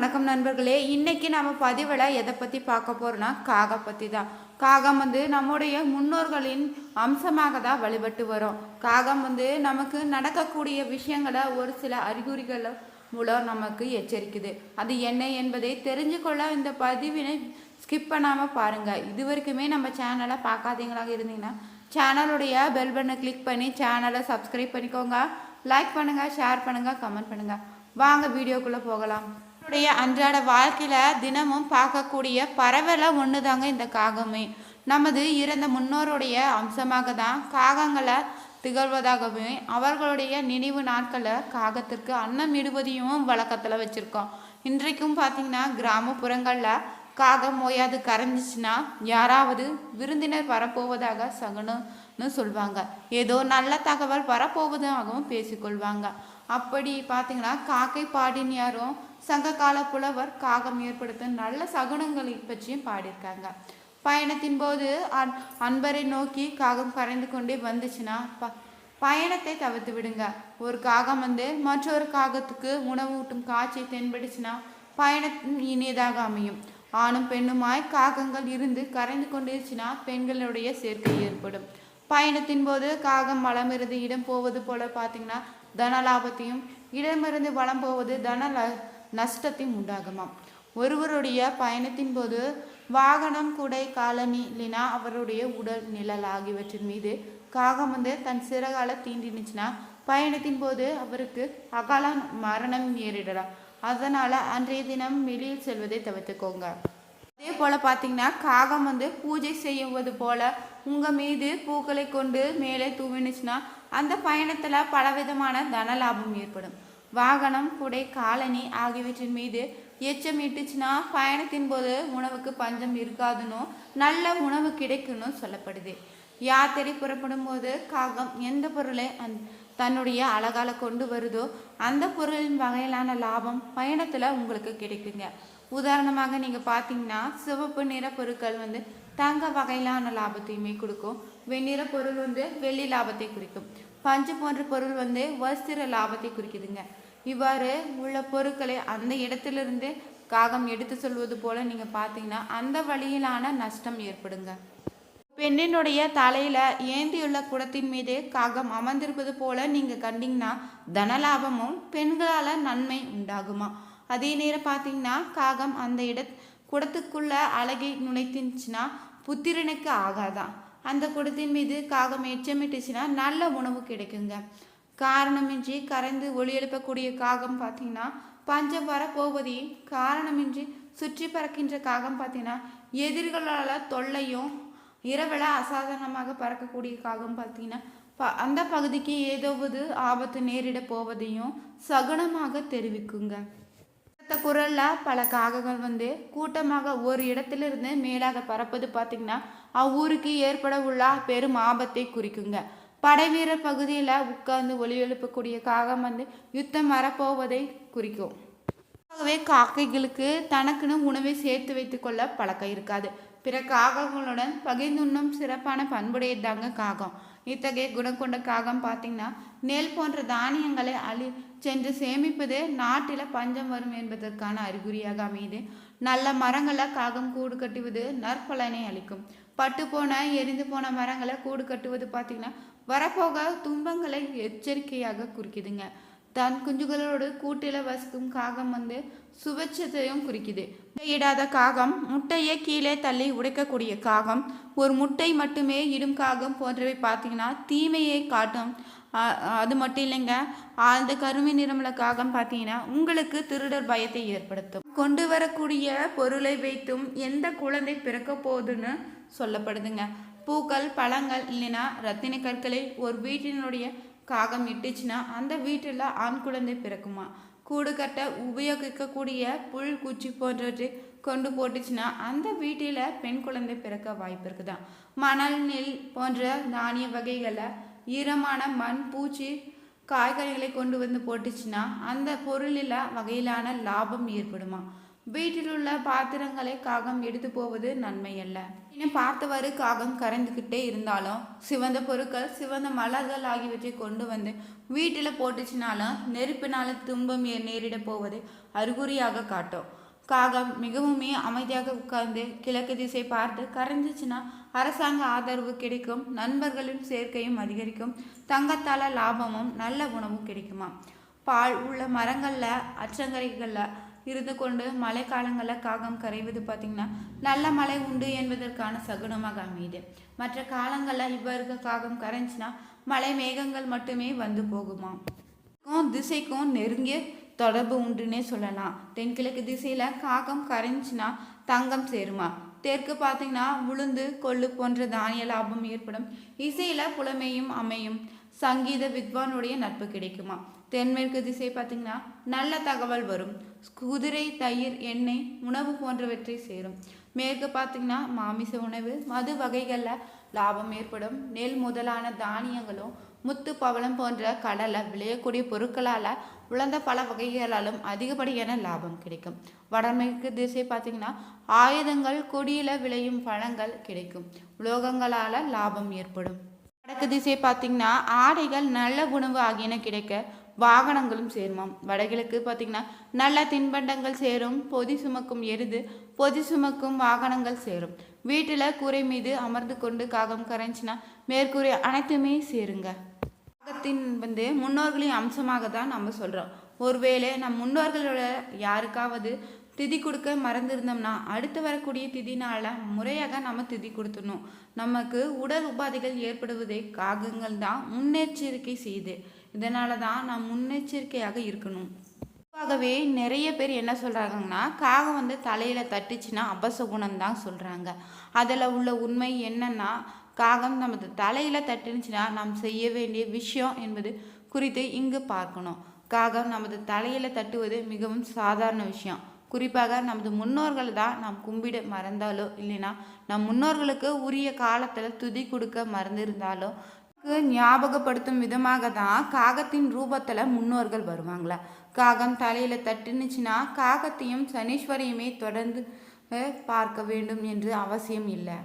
வணக்கம் நண்பர்களே இன்னைக்கு நம்ம பதிவில் எதை பற்றி பார்க்க போகிறோம்னா காகம் பற்றி தான் காகம் வந்து நம்முடைய முன்னோர்களின் அம்சமாக தான் வழிபட்டு வரும். காகம் வந்து நமக்கு நடக்கக்கூடிய விஷயங்களை ஒரு சில அறிகுறிகள் மூலம் நமக்கு எச்சரிக்குது. அது என்ன என்பதை தெரிஞ்சு கொள்ள இந்த பதிவினை ஸ்கிப் பண்ணாமல் பாருங்கள் இது வரைக்குமே நம்ம சேனலை பார்க்காதீங்களாக இருந்தீங்கன்னா சேனலுடைய பெல் பட்டனை கிளிக் பண்ணி சேனலை சப்ஸ்கிரைப் பண்ணிக்கோங்க. லைக் பண்ணுங்கள் ஷேர் பண்ணுங்கள் கமெண்ட் பண்ணுங்கள் வாங்க வீடியோக்குள்ளே போகலாம். நம்மளுடைய அன்றாட வாழ்க்கையில் தினமும் பார்க்கக்கூடிய பறவைல ஒன்று தாங்க இந்த காகமே. நமது இறந்த முன்னோருடைய அம்சமாக தான் காகங்களை திகழ்வதாகவும் அவர்களுடைய நினைவு நாட்களில் காகத்திற்கு அன்னம் இடுவதையும் வழக்கத்தில் வச்சுருக்கோம். இன்றைக்கும் பார்த்தீங்கன்னா கிராமப்புறங்களில் காகம் ஓயாது கரைஞ்சிச்சுன்னா யாராவது விருந்தினர் வரப்போவதாக சகுனம்னு சொல்லுவாங்க ஏதோ நல்ல தகவல் வரப்போவதாகவும் பேசிக்கொள்வாங்க. அப்படி பார்த்தீங்கன்னா காக்கை பாடின் யாரும் சங்ககால புலவர் காகம் ஏற்படுத்தும் நல்ல சகுனங்களை பற்றியும் பாடியிருக்காங்க. பயணத்தின் போது அன் அன்பரை நோக்கி காகம் கரைந்து கொண்டே வந்துச்சுன்னா ப பயணத்தை தவிர்த்து விடுங்க. ஒரு காகம் வந்து மற்றொரு காகத்துக்கு உணவு ஊட்டும் காட்சி தென்படுச்சுன்னா பயணம் இனியதாக அமையும். ஆணும் பெண்ணுமாய் காகங்கள் இருந்து கரைந்து கொண்டிருச்சுன்னா பெண்களுடைய சேர்க்கை ஏற்படும். பயணத்தின் போது காகம் வளமிருந்து இடம் போவது போல பார்த்தீங்கன்னா தன லாபத்தையும் இடமிருந்து வளம் போவது தன நஷ்டத்தையும் உண்டாகுமாம். ஒருவருடைய பயணத்தின் போது வாகனம் குடை காலனி இல்லைனா அவருடைய உடல் நிழல் ஆகியவற்றின் மீது காகம் வந்து தன் சிறகால தீண்டினுச்சுன்னா பயணத்தின் போது அவருக்கு அகால மரணம் ஏறிடலாம் அதனால அன்றைய தினம் வெளியில் செல்வதை தவிர்த்துக்கோங்க. அதே போல் பார்த்தீங்கன்னா காகம் வந்து பூஜை செய்வது போல உங்கள் மீது பூக்களை கொண்டு மேலே தூவினுச்சுன்னா அந்த பயணத்தில் பலவிதமான தன லாபம் ஏற்படும். வாகனம் குடை காலனி ஆகியவற்றின் மீது எச்சம் இட்டுச்சுன்னா பயணத்தின் போது உணவுக்கு பஞ்சம் இருக்காதுன்னு நல்ல உணவு கிடைக்கும்னு சொல்லப்படுது. யாத்திரை புறப்படும் போது காகம் எந்த பொருளை அந் தன்னுடைய அழகால கொண்டு வருதோ அந்த பொருளின் வகையிலான லாபம் பயணத்தில் உங்களுக்கு கிடைக்குங்க. உதாரணமாக நீங்கள் பார்த்தீங்கன்னா சிவப்பு நிற பொருட்கள் வந்து தங்க வகையிலான லாபத்தையுமே கொடுக்கும். வெண்ணிற பொருள் வந்து வெள்ளி லாபத்தை குறிக்கும். பஞ்சு போன்ற பொருள் வந்து வஸ்திர லாபத்தை குறிக்குதுங்க. இவ்வாறு உள்ள பொருட்களை அந்த இடத்திலிருந்து காகம் எடுத்து சொல்வது போல் நீங்கள் பார்த்தீங்கன்னா அந்த வழியிலான நஷ்டம் ஏற்படுங்க. பெண்ணினுடைய தலையில் ஏந்தியுள்ள குடத்தின் மீது காகம் அமர்ந்திருப்பது போல் நீங்கள் கண்டிங்கன்னா தனலாபமும் பெண்களால் நன்மை உண்டாகுமா? அதே நேரம் பார்த்தீங்கன்னா காகம் அந்த இட குடத்துக்குள்ளே அழகை நுழைத்துச்சுன்னா புத்திரனுக்கு ஆகாதான் அந்த குடத்தின் மீது காகம் எச்சமிட்டுச்சுன்னா நல்ல உணவு கிடைக்குங்க. காரணமின்றி கரைந்து ஒளி எழுப்பக்கூடிய காகம் பார்த்தீங்கன்னா பஞ்சம் வரப்போவதையும் காரணமின்றி சுற்றி பறக்கின்ற காகம் பார்த்தீங்கன்னா எதிரிகளால் தொல்லையும் இரவில் அசாதாரணமாக பறக்கக்கூடிய காகம் பார்த்தீங்கன்னா ப அந்த பகுதிக்கு ஏதோவது ஆபத்து நேரிட போவதையும் சகுனமாக தெரிவிக்குங்க. அடுத்த குரலில் பல காகங்கள் வந்து கூட்டமாக ஒரு இடத்திலிருந்து மேலாக பறப்பது பார்த்தீங்கன்னா அவ்வூருக்கு ஏற்பட உள்ள பெரும் ஆபத்தை குறிக்குங்க. படைவீரர் பகுதியில் உட்கார்ந்து ஒளி எழுப்பக்கூடிய காகம் வந்து யுத்தம் வரப்போவதை குறிக்கும். ஆகவே காக்கைகளுக்கு தனக்குன்னு உணவை சேர்த்து வைத்துக்கொள்ள பழக்கம் இருக்காது. பிற காகங்களுடன் பகிர்ந்துண்ணும் சிறப்பான பண்புடையதாங்க காகம். இத்தகைய குணம் கொண்ட காகம் பார்த்தீங்கன்னா நெல் போன்ற தானியங்களை அழி சென்று சேமிப்பது நாட்டில் பஞ்சம் வரும் என்பதற்கான அறிகுறியாக அமையுது. நல்ல மரங்களை காகம் கூடு கட்டுவது நற்பலனை அளிக்கும். பட்டு போன எரிந்து போன மரங்களை கூடு கட்டுவது பார்த்தீங்கன்னா வரப்போக துன்பங்களை எச்சரிக்கையாக குறிக்குதுங்க. தன் குஞ்சுகளோடு கூட்டில் வசிக்கும் காகம் வந்து சுபட்சத்தையும் குறிக்குது. முட்டையிடாத காகம் முட்டையை கீழே தள்ளி உடைக்கக்கூடிய காகம் ஒரு முட்டை மட்டுமே இடும் காகம் போன்றவை பார்த்தீங்கன்னா தீமையை காட்டும். அது மட்டும் இல்லைங்க அந்த கருமை நிறமுள்ள காகம் பார்த்தீங்கன்னா உங்களுக்கு திருடர் பயத்தை ஏற்படுத்தும். கொண்டு வரக்கூடிய பொருளை வைத்தும் எந்த குழந்தை பிறக்க போகுதுன்னு சொல்லப்படுதுங்க. பூக்கள் பழங்கள் இல்லைன்னா ரத்தின கற்களை ஒரு வீட்டினுடைய காகம் இட்டுச்சுன்னா அந்த வீட்டில் ஆண் குழந்தை பிறக்குமா? கூடு கட்ட உபயோகிக்கக்கூடிய புல் குச்சி போன்றவற்றை கொண்டு போட்டுச்சுன்னா அந்த வீட்டில் பெண் குழந்தை பிறக்க வாய்ப்பு இருக்குதான் மணல் நெல் போன்ற தானிய வகைகளை ஈரமான மண் பூச்சி காய்கறிகளை கொண்டு வந்து போட்டுச்சுன்னா அந்த பொருளில் வகையிலான லாபம் ஏற்படுமா? வீட்டில் உள்ள பாத்திரங்களை காகம் எடுத்து போவது நன்மை அல்ல இன்னும் பார்த்தவாறு காகம் கரைந்துக்கிட்டே இருந்தாலும் சிவந்த பொருட்கள் சிவந்த மலர்கள் ஆகியவற்றை கொண்டு வந்து வீட்டில் போட்டுச்சுனாலும் நெருப்பினால துன்பம் நேரிட போவது அறிகுறியாக காட்டும் காகம் மிகவுமே அமைதியாக உட்கார்ந்து கிழக்கு திசை பார்த்து கரைஞ்சிச்சுன்னா அரசாங்க ஆதரவு கிடைக்கும் நண்பர்களின் சேர்க்கையும் அதிகரிக்கும் தங்கத்தால் லாபமும் நல்ல உணவும் கிடைக்குமா பால் உள்ள மரங்களில் அச்சங்கரைகளில் இருந்து கொண்டு மழை காலங்களில் காகம் கரைவது பார்த்திங்கன்னா நல்ல மழை உண்டு என்பதற்கான சகுனமாக அமையுது. மற்ற காலங்களில் இவ்வாறு காகம் கரைஞ்சினா மழை மேகங்கள் மட்டுமே வந்து போகுமா திசைக்கும் நெருங்கிய தொடர்பு உண்டுன்னே சொல்லலாம். தென்கிழக்கு திசையில் காகம் கரைஞ்சினா தங்கம் சேருமா? தெற்கு பார்த்தீங்கன்னா உளுந்து கொள்ளு போன்ற தானிய லாபம் ஏற்படும். இசையில் புலமையும் அமையும். சங்கீத வித்வானுடைய நட்பு கிடைக்குமா? தென்மேற்கு திசை பார்த்தீங்கன்னா நல்ல தகவல் வரும். குதிரை தயிர் எண்ணெய் உணவு போன்றவற்றை சேரும். மேற்கு பார்த்தீங்கன்னா மாமிச உணவு மது வகைகளில் லாபம் ஏற்படும். நெல் முதலான தானியங்களும் முத்து பவளம் போன்ற கடலை விளையக்கூடிய பொருட்களால் உலர்ந்த பல வகைகளாலும் அதிகப்படியான லாபம் கிடைக்கும். வடமேற்கு திசை பார்த்தீங்கன்னா ஆயுதங்கள் கொடியில் விளையும் பழங்கள் கிடைக்கும். உலோகங்களால் லாபம் ஏற்படும். வடக்கு திசை பார்த்தீங்கன்னா ஆடைகள் நல்ல உணவு ஆகியன கிடைக்க வாகனங்களும் சேருமாம். வடகிழக்கு பார்த்தீங்கன்னா நல்ல தின்பண்டங்கள் சேரும் பொதி சுமக்கும் எருது பொதி சுமக்கும் வாகனங்கள் சேரும். வீட்டில் கூரை மீது அமர்ந்து கொண்டு காகம் கரைஞ்சினா மேற்கூரை அனைத்துமே சேருங்க. காகத்தின் வந்து முன்னோர்களின் அம்சமாக தான் நம்ம சொல்கிறோம் ஒருவேளை நம் முன்னோர்களோட யாருக்காவது திதி கொடுக்க மறந்துருந்தோம்னா அடுத்து வரக்கூடிய திதினால முறையாக நம்ம திதி கொடுத்துடணும். நமக்கு உடல் உபாதைகள் ஏற்படுவதே காகங்கள் தான் முன்னெச்சரிக்கை செய்யுது இதனால தான் நாம் முன்னெச்சரிக்கையாக இருக்கணும். பொதுவாகவே நிறைய பேர் என்ன சொல்கிறாங்கன்னா காகம் வந்து தலையில் தட்டுச்சுன்னா அபசகுணம் தான் சொல்கிறாங்க அதில் உள்ள உண்மை என்னன்னா காகம் நமது தலையில் தட்டுனுச்சுன்னா நாம் செய்ய வேண்டிய விஷயம் என்பது குறித்து இங்கு பார்க்கணும். காகம் நமது தலையில் தட்டுவது மிகவும் சாதாரண விஷயம். குறிப்பாக நமது முன்னோர்கள் தான் நாம் கும்பிட மறந்தாலோ இல்லைன்னா நம் முன்னோர்களுக்கு உரிய காலத்தில் துதி கொடுக்க மறந்திருந்தாலோ ஞாபகப்படுத்தும் விதமாக தான் காகத்தின் ரூபத்தில் முன்னோர்கள் வருவாங்களா. காகம் தலையில் தட்டுனுச்சுன்னா காகத்தையும் சனீஸ்வரையுமே தொடர்ந்து பார்க்க வேண்டும் என்று அவசியம் இல்லை.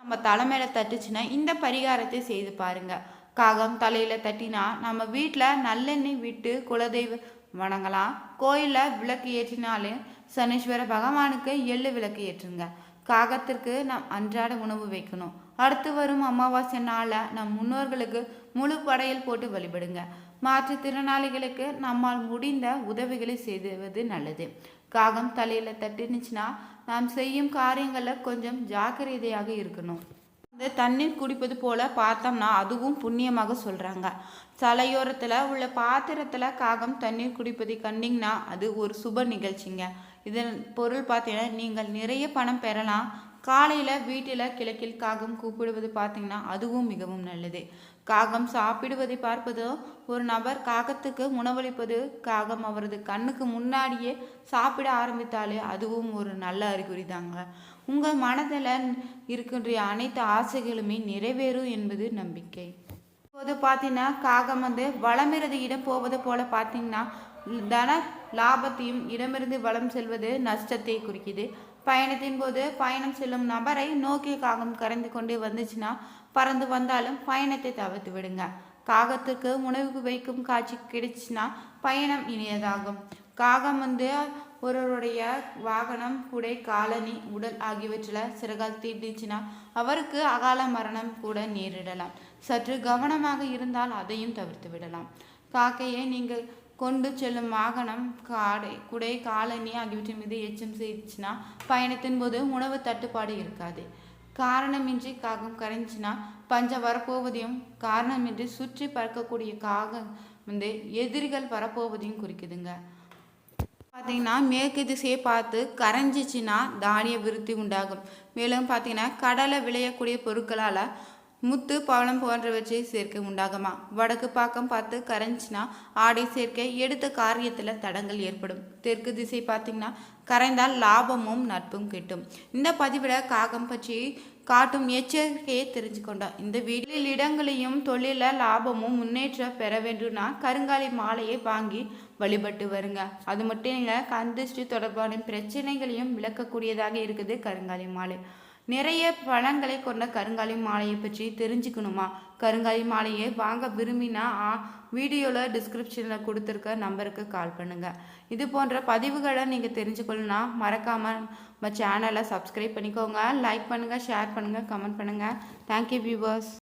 நம்ம தலைமையில தட்டுச்சுன்னா இந்த பரிகாரத்தை செய்து பாருங்க. காகம் தலையில தட்டினா நம்ம வீட்டில் நல்லெண்ணெய் விட்டு குலதெய்வ வணங்கலாம் கோயிலில் விளக்கு ஏற்றினாலே சனீஸ்வர பகவானுக்கு எள்ளு விளக்கு ஏற்றுங்க. காகத்திற்கு நாம் அன்றாட உணவு வைக்கணும். அடுத்து வரும் அமாவாசை நாளில் நம் முன்னோர்களுக்கு முழு படையல் போட்டு வழிபடுங்க. மாற்றுத்திறனாளிகளுக்கு நம்மால் முடிந்த உதவிகளை செய்வது நல்லது. காகம் தலையில் தட்டுனுச்சுன்னா நாம் செய்யும் காரியங்களில் கொஞ்சம் ஜாக்கிரதையாக இருக்கணும். இந்த தண்ணீர் குடிப்பது போல பார்த்தோம்னா அதுவும் புண்ணியமாக சொல்கிறாங்க சலையோரத்தில் உள்ள பாத்திரத்தில் காகம் தண்ணீர் குடிப்பதை கண்டிங்கன்னா அது ஒரு சுப நிகழ்ச்சிங்க. இதன் பொருள் பார்த்தீங்கன்னா நீங்கள் நிறைய பணம் பெறலாம். காலையில் வீட்டில் கிழக்கில் காகம் கூப்பிடுவது பார்த்தீங்கன்னா அதுவும் மிகவும் நல்லது. காகம் சாப்பிடுவதை பார்ப்பதோ ஒரு நபர் காகத்துக்கு உணவளிப்பது காகம் அவரது கண்ணுக்கு முன்னாடியே சாப்பிட ஆரம்பித்தாலே அதுவும் ஒரு நல்ல அறிகுறி தாங்க. உங்கள் மனதில் இருக்கின்ற அனைத்து ஆசைகளுமே நிறைவேறும் என்பது நம்பிக்கை. இப்போது பார்த்தீங்கன்னா காகம் வந்து வளமிருந்து இடம் போவது போல பார்த்தீங்கன்னா தன லாபத்தையும் இடமிருந்து வளம் செல்வது நஷ்டத்தை குறிக்குது. பயணத்தின் போது பயணம் செல்லும் நபரை நோக்கி காகம் கரைந்து கொண்டே வந்துச்சுன்னா பறந்து வந்தாலும் பயணத்தை தவிர்த்து விடுங்க. காகத்துக்கு உணவுக்கு வைக்கும் காட்சி கிடைச்சுன்னா பயணம் இனியதாகும். காகம் வந்து ஒருவருடைய வாகனம் குடை காலனி உடல் ஆகியவற்றில் சிறகால் தீட்டிச்சுன்னா அவருக்கு அகால மரணம் கூட நேரிடலாம். சற்று கவனமாக இருந்தால் அதையும் தவிர்த்து விடலாம். காக்கையை நீங்கள் கொண்டு செல்லும் வாகனம் காடை குடை காலனி ஆகியவற்றின் மீது எச்சம் செய்துச்சுன்னா பயணத்தின் போது உணவு தட்டுப்பாடு இருக்காது. காரணமின்றி காகம் கரைஞ்சினா பஞ்சம் வரப்போவதையும் காரணமின்றி சுற்றி பறக்கக்கூடிய காகம் வந்து எதிரிகள் வரப்போவதையும் குறிக்குதுங்க. பார்த்தீங்கன்னா மேற்கு திசையை பார்த்து கரைஞ்சிச்சின்னா தானிய விருத்தி உண்டாகும். மேலும் பார்த்தீங்கன்னா கடலை விளையக்கூடிய பொருட்களால் முத்து பவளம் போன்றவற்றை சேர்க்க உண்டாகுமா? வடக்கு பாக்கம் பார்த்து கரைஞ்சினா ஆடை சேர்க்க எடுத்த காரியத்தில் தடங்கள் ஏற்படும். தெற்கு திசை பார்த்தீங்கன்னா கரைந்தால் லாபமும் நட்பும் கிட்டும். இந்த பதிவில் காகம் பற்றி காட்டும் எச்சரிக்கையை தெரிஞ்சுக்கொண்டோம். இந்த வீட்டில் இடங்களையும் தொழில லாபமும் முன்னேற்றம் பெற வேண்டும்னா கருங்காலி மாலையை வாங்கி வழிபட்டு வருங்க. அது மட்டும் இல்லை கந்திஷ்டி தொடர்பான பிரச்சனைகளையும் விளக்கக்கூடியதாக இருக்குது கருங்காலி மாலை. நிறைய பழங்களை கொண்ட கருங்காலி மாலையை பற்றி தெரிஞ்சுக்கணுமா? கருங்காலி மாலையை வாங்க விரும்பினா வீடியோவில் டிஸ்கிரிப்ஷனில் கொடுத்துருக்க நம்பருக்கு கால் பண்ணுங்கள் இது போன்ற பதிவுகளை நீங்கள் தெரிஞ்சுக்கணுன்னா மறக்காமல் நம்ம சேனலை சப்ஸ்கிரைப் பண்ணிக்கோங்க. லைக் பண்ணுங்கள் ஷேர் பண்ணுங்கள் கமெண்ட் பண்ணுங்கள் தேங்க்யூ வியூவர்ஸ்